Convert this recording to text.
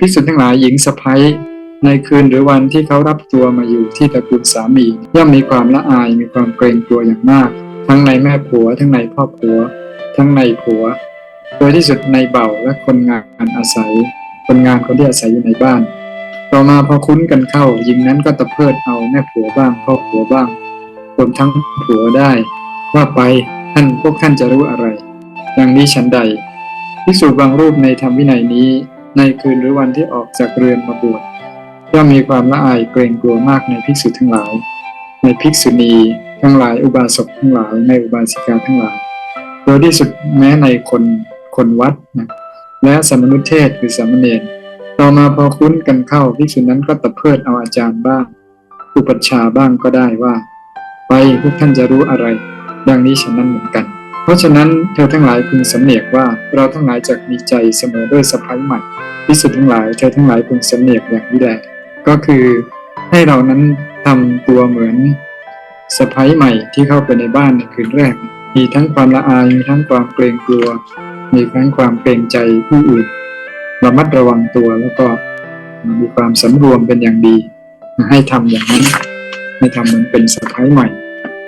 ภิกษุทั้งหลายหญิงสะพ้ยในคืนหรือวันที่เขารับตัวมาอยู่ที่ตระกูลสามี ย่อมมีความละอายมีความเกรงกลัวอย่างมาก ทั้งในแม่ผัว ทั้งในพ่อผัว ทั้งในผัว โดยที่สุดในเบ่าและคนงานอาศัย คนงานคนที่อาศัยอยู่ในบ้าน ต่อมาพอคุ้นกันเข้าหญิงนั้นก็ตะเพิดเอาแม่ผัวบ้างพ่อผัวบ้างรวมทั้งผัวได้ ว่าไปท่านพวกท่านจะรู้อะไร ดังนี้ฉันใดภิกษุบางรูปในธรรมวินัยนี้ ในคืนหรือวันที่ออกจากเรือนมาบวชย่อมมีความละอายเกรงกลัวมากในภิกษุทั้งหลาย ในภิกษุณีทั้งหลายอุบาสกทั้งหลายในอุบาสิกาทั้งหลาย โดยที่สุดแม้ในคนคนวัดนะและสามนุเทศหรือสามเณรต่อมาพอคุ้นกันเข้าภิกษุนั้นก็ตะเพิดเอาอาจารย์บ้างอุปัชฌาย์บ้างก็ได้ว่า ไปพวกท่านจะรู้อะไร ดังนี้ฉันนั้นเหมือนกัน ราะฉะนั้นเธอทั้งหลายพึงสำเนียกว่าเราทั้งหลายจะมีใจเสมอด้วยสะพ้ายใหม่พิสุทธ์ทั้งหลายเธอทั้งหลายพึงสำเนียกอย่างนี้แหละก็คือให้เรานั้นทำตัวเหมือนสะพ้ายใหม่ที่เข้าไปในบ้านในคืนแรก มีทั้งความละอายมีทั้งความเกรงกลัว มีทั้งความเกรงใจผู้อื่นระมัดระวังตัวแล้วก็มีความสำรวมเป็นอย่างดี ให้ทำอย่างนั้นให้ทำเหมือนเป็นสะพ้ายใหม่